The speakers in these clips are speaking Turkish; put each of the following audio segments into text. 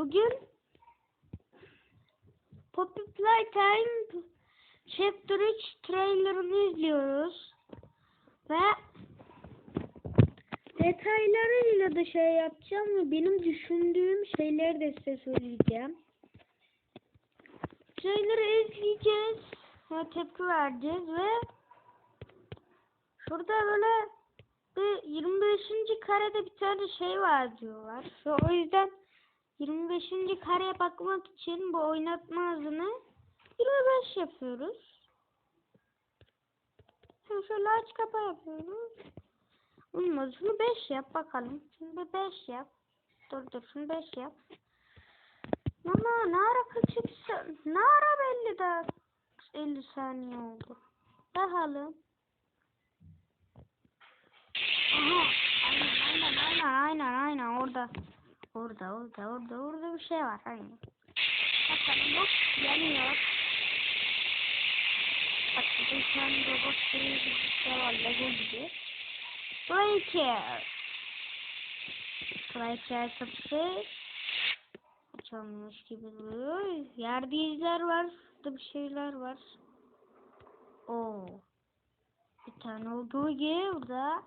Bugün Poppy Playtime Chapter 3 trailerını izliyoruz. Ve detaylarıyla da şey yapacağım ve benim düşündüğüm şeyleri de size söyleyeceğim. Trailer'ı izleyeceğiz ve tepki vereceğiz ve şurada böyle bir 25. karede bir tane şey var diyorlar. Ve o yüzden 25. kareye bakmak için bu oynatma hızını 25 yapıyoruz. Şimdi şöyle aç kapa yapıyoruz. Olmaz. Şunu 5 yap bakalım. Bir 5 yap. Dur dur şunu 5 yap. Ama ne ara kaçırsa ne ara belli de 50 saniye oldu. Bakalım. Aha. Aynen aynen aynen aynen orada. Orada orada orada orada bir şey var aynen. Bakalım bak yanıyor. Bak bir tane robot şey var Lego gibi. Breaker. Breaker kapısı. Açılmış gibi duruyor. Yerde izler var. Burada bir şeyler var. Oo. Bir tane olduğu gibi burada.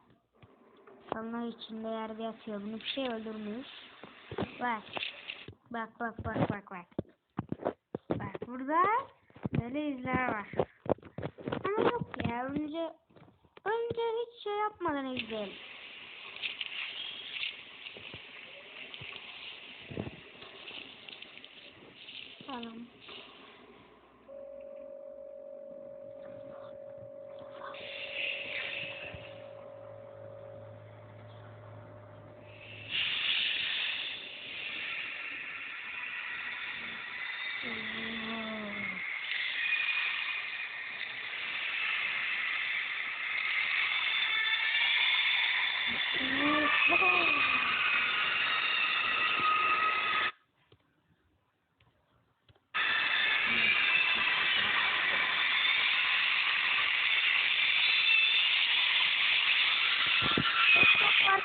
Kanlar içinde yerde yatıyor. Bunu bir şey öldürmüş. Bak. Bak bak bak bak bak. Bak burada böyle izler var. Ama yok ya önce önce hiç şey yapmadan izleyelim. Tamam.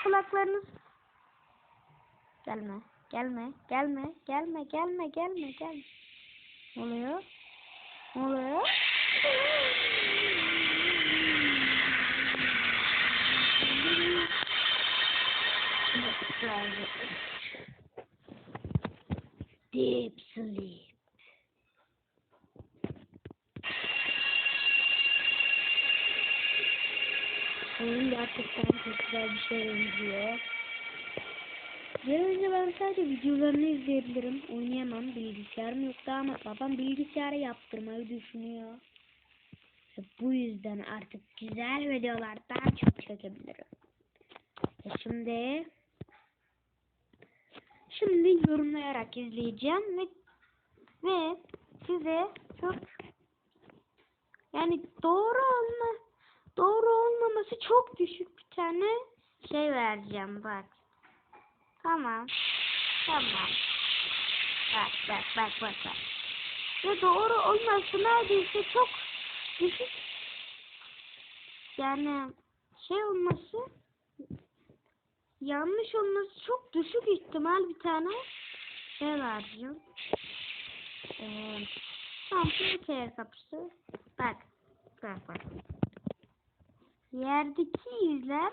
Kulaklarınız. Gelme, gelme, gelme, gelme, gelme, gelme, gelme. Ne oluyor? Ne oluyor? Oyun gerçekten çok güzel bir şey benziyor. Bir önce ben sadece videolarını izleyebilirim. Oynayamam. Bilgisayarım yoktu ama babam bilgisayarı yaptırmayı düşünüyor. Ve bu yüzden artık güzel videolar daha çok çekebilirim. Ve şimdi şimdi yorumlayarak izleyeceğim ve ve size çok yani doğru olma çok düşük bir tane şey vereceğim bak. Tamam. Tamam. Bak bak bak bak bak. Ve doğru olması neredeyse çok düşük. Yani şey olması yanlış olması çok düşük ihtimal bir tane şey vereceğim. Ee, komple kapısı. Bak. Bak bak. Yerdeki izler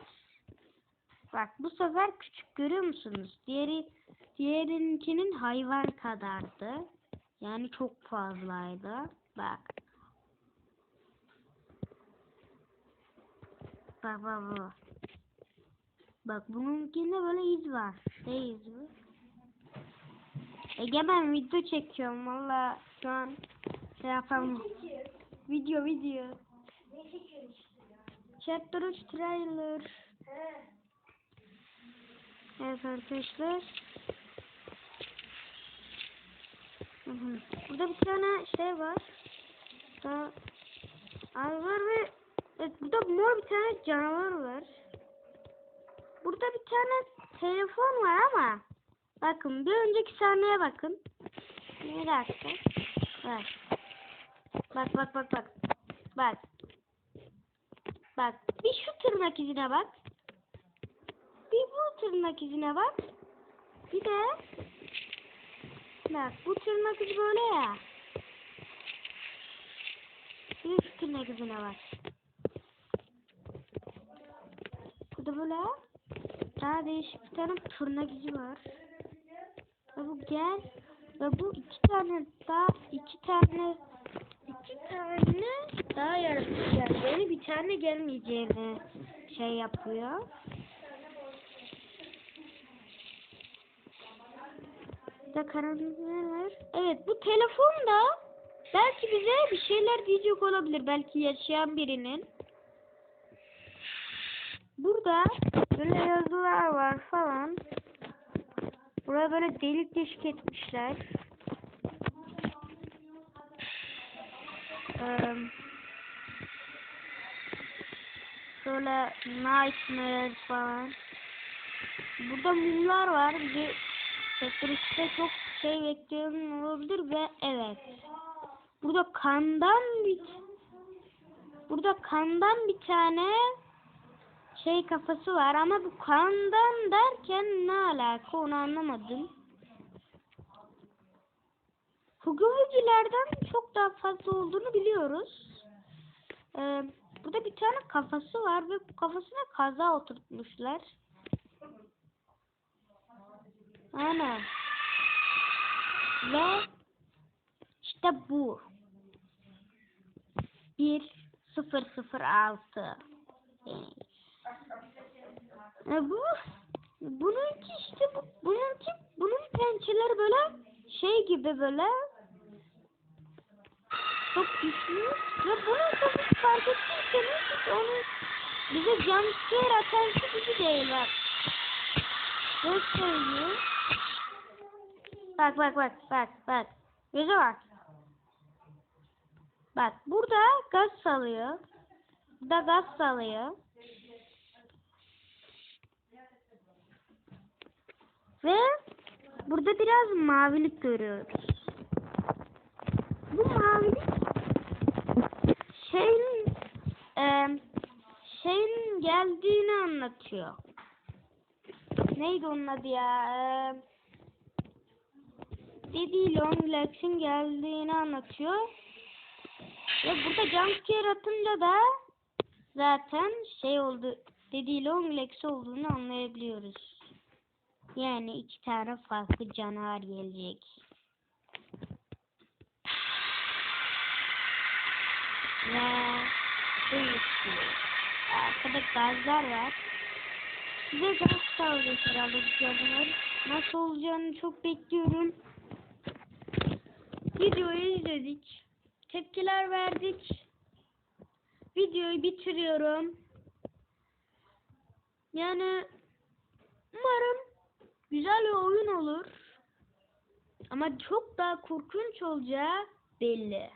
Bak bu sefer küçük görüyor musunuz? Diğeri diğerinkinin hayvan kadardı. Yani çok fazlaydı. Bak. Bak bak bak. Bak bununkinde böyle iz var. Şey iz var. Ege ben video çekiyorum valla şu an şey yapamam. Video video. Chapter 3 trailer. Evet arkadaşlar. Hı hı. Burada bir tane şey var. Burada ay var ve evet, burada mor bir tane canavar var. Burada bir tane telefon var ama bakın bir önceki sahneye bakın. Bir dakika. Bak. Bak bak bak bak. Bak. Bak. Bir şu tırnak izine bak. Bir bu tırnak izine bak. Bir de Bak bu tırnak izi böyle ya. Bir şu tırnak izine var. Bu da böyle. Daha değişik bir tane tırnak izi var. Ve bu gel. Ve bu iki tane daha iki tane iki tane daha geleceğini bir tane gelmeyeceğini şey yapıyor. da var. Evet bu telefon da belki bize bir şeyler diyecek olabilir. Belki yaşayan birinin. Burada böyle yazılar var falan. Buraya böyle delik deşik etmişler. Eee Şöyle nightmare falan. Burada mumlar var. Bir Sekreteriste çok şey bekliyorum olabilir ve evet. Burada kandan bir burada kandan bir tane şey kafası var ama bu kandan derken ne alaka onu anlamadım. Huguvilerden çok daha fazla olduğunu biliyoruz. Ee, burada bir tane kafası var ve kafasına kaza oturtmuşlar. Aynen. Ve işte bu. 1006. E bu bununki işte bu bununki bunun pençeleri böyle şey gibi böyle çok güçlü ve bunun kafası fark ettiyseniz hiç onu bize jumpscare atan şey gibi değil bak. Gösteriyor. Bak bak bak bak bak. Göze bak. Bak burada gaz salıyor. Burada gaz salıyor. Ve burada biraz mavilik görüyoruz. Bu mavilik şeyin e, şeyin geldiğini anlatıyor. Neydi onun adı ya? Ee, Daddy Long Legs'in geldiğini anlatıyor. Ve burada jumpscare atınca da zaten şey oldu. Daddy Long Legs olduğunu anlayabiliyoruz. Yani iki tane farklı canavar gelecek. Ve bu işte. Arkada gazlar var. Size gaz sağlıyor herhalde bu canavar. Nasıl olacağını çok bekliyorum. Videoyu izledik. Tepkiler verdik. Videoyu bitiriyorum. Yani umarım güzel bir oyun olur. Ama çok daha korkunç olacağı belli.